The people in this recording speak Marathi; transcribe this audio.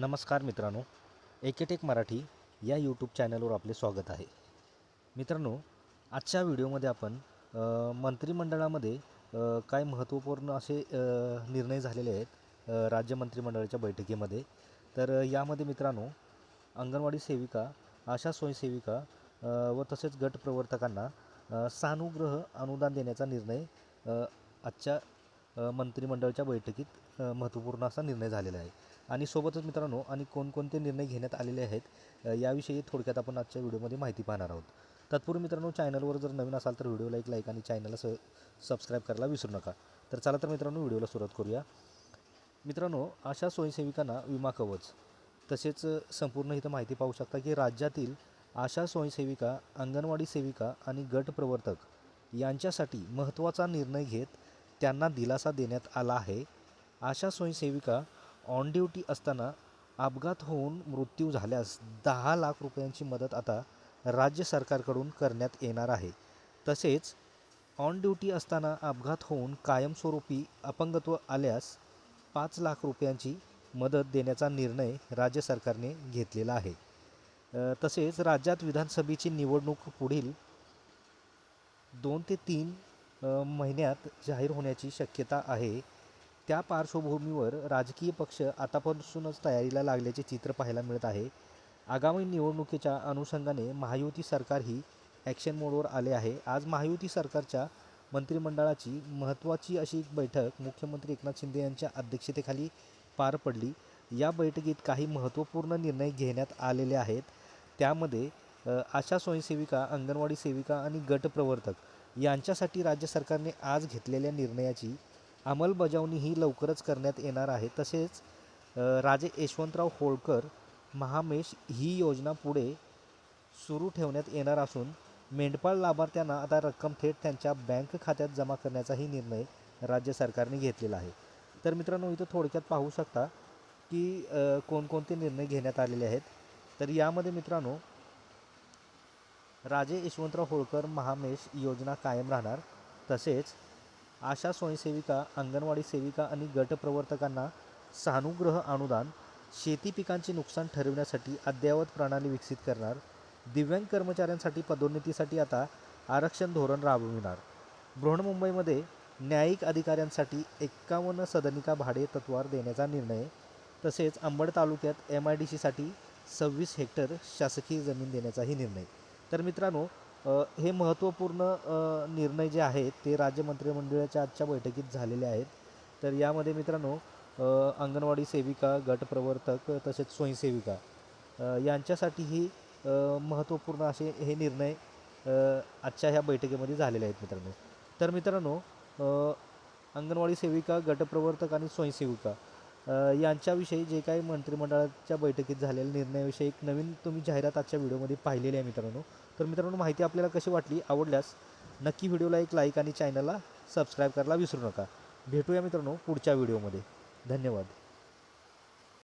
नमस्कार मित्रांनो एकेटेक मराठी या यूट्यूब चॅनलवर आपले स्वागत आहे. मित्रांनो आजच्या व्हिडिओमध्ये आपण मंत्रिमंडळामध्ये काय महत्त्वपूर्ण असे निर्णय झालेले आहेत राज्य मंत्रिमंडळाच्या बैठकीमध्ये. तर यामध्ये मित्रांनो अंगणवाडी सेविका आशा स्वयंसेविका व तसेच गट प्रवर्तकांना सानुग्रह अनुदान देण्याचा निर्णय आजच्या मंत्रिमंडळाच्या बैठकीत महत्त्वपूर्ण असा निर्णय झालेला आहे. आणि सोबतच मित्रांनो आणि कोणकोणते निर्णय घेण्यात आलेले आहेत याविषयी थोडक्यात आपण आजच्या व्हिडिओमध्ये माहिती पाहणार आहोत. तत्पूर्वी मित्रांनो चॅनलवर जर नवीन असाल तर व्हिडिओला एक लाईक आणि चॅनलला स सबस्क्राईब करायला विसरू नका. तर चला तर मित्रांनो व्हिडिओला सुरुवात करूया. मित्रांनो अशा स्वयंसेविकांना विमा कवच. तसेच संपूर्ण इथं माहिती पाहू शकता की राज्यातील आशा स्वयंसेविका अंगणवाडी सेविका आणि गट प्रवर्तक यांच्यासाठी महत्त्वाचा निर्णय घेत त्यांना दिलासा देण्यात आला आहे. आशा स्वयंसेविका ऑन ड्युटी असताना अपघात होऊन मृत्यू झाल्यास दहा लाख रुपयांची मदत आता राज्य सरकारकडून करण्यात येणार आहे. तसेच ऑन ड्युटी असताना अपघात होऊन कायमस्वरूपी अपंगत्व आल्यास पाच लाख रुपयांची मदत देण्याचा निर्णय राज्य सरकारने घेतलेला आहे. तसेच राज्यात विधानसभेची निवडणूक पुढील दोन ते तीन महिन्यात जाहीर होण्याची शक्यता आहे. त्या पार्श्वभूमीवर राजकीय पक्ष आतापासूनच तयारीला लागल्याचे चित्र पाहायला मिळत आहे. आगामी निवडणुकीच्या अनुषंगाने महायुती सरकार ही ॲक्शन मोडवर आले आहे. आज महायुती सरकारच्या मंत्रिमंडळाची महत्त्वाची अशी एक बैठक मुख्यमंत्री एकनाथ शिंदे यांच्या अध्यक्षतेखाली पार पडली. या बैठकीत काही महत्त्वपूर्ण निर्णय घेण्यात आलेले आहेत. त्यामध्ये आशा स्वयंसेविका अंगणवाडी सेविका आणि गट प्रवर्तक यांच्यासाठी राज्य सरकारने आज घेतलेल्या निर्णयाची अंमलबजावणी ही लवकरच करण्यात येणार आहे. तसेच राजे यशवंतराव होळकर महामेश ही योजना पुढे सुरू ठेवण्यात येणार असून मेंढपाळ लाभार्थ्यांना आता रक्कम थेट त्यांच्या बँक खात्यात जमा करण्याचाही निर्णय राज्य सरकारने घेतलेला आहे. तर मित्रांनो इथं थोडक्यात पाहू शकता की कोणकोणते निर्णय घेण्यात आलेले आहेत. तर यामध्ये मित्रांनो राजे यशवंतराव होळकर महामेश योजना कायम राहणार. तसेच आशा स्वयंसेविका अंगणवाडी सेविका आणि गटप्रवर्तकांना सानुग्रह अनुदान शेती पिकांचे नुकसान ठरविण्यासाठी अद्ययावत प्रणाली विकसित करणार. दिव्यांग कर्मचाऱ्यांसाठी पदोन्नतीसाठी आता आरक्षण धोरण राबविणार. बृहन्मुंबईमध्ये न्यायिक अधिकाऱ्यांसाठी एक्कावन्न सदनिका भाडे तत्वावर देण्याचा निर्णय. तसेच अंबड तालुक्यात एम आय डी सीसाठी सव्वीस हेक्टर शासकीय जमीन देण्याचाही निर्णय. तर मित्रांनो हे महत्त्वपूर्ण निर्णय जे आहेत ते राज्य मंत्रिमंडळाच्या आजच्या बैठकीत झालेले आहेत. तर यामध्ये मित्रांनो अंगणवाडी सेविका गटप्रवर्तक तसेच स्वयंसेविका यांच्यासाठीही महत्त्वपूर्ण असे हे निर्णय आजच्या ह्या बैठकीमध्ये झालेले आहेत मित्रांनो. तर मित्रांनो अंगणवाडी सेविका गटप्रवर्तक आणि स्वयंसेविका यांच्याविषयी जे काही मंत्रिमंडळाच्या बैठकीत झालेल्या निर्णयाविषयी एक नवीन तुम्ही जाहिरात आजच्या व्हिडिओमध्ये पाहिलेली आहे मित्रांनो. तर मित्रांनो माहिती आपल्याला कशी वाटली आवडल्यास नक्की व्हिडिओला एक लाईक आणि चॅनलला सबस्क्राईब करायला विसरू नका. भेटूया मित्रांनो पुढच्या व्हिडिओमध्ये. धन्यवाद.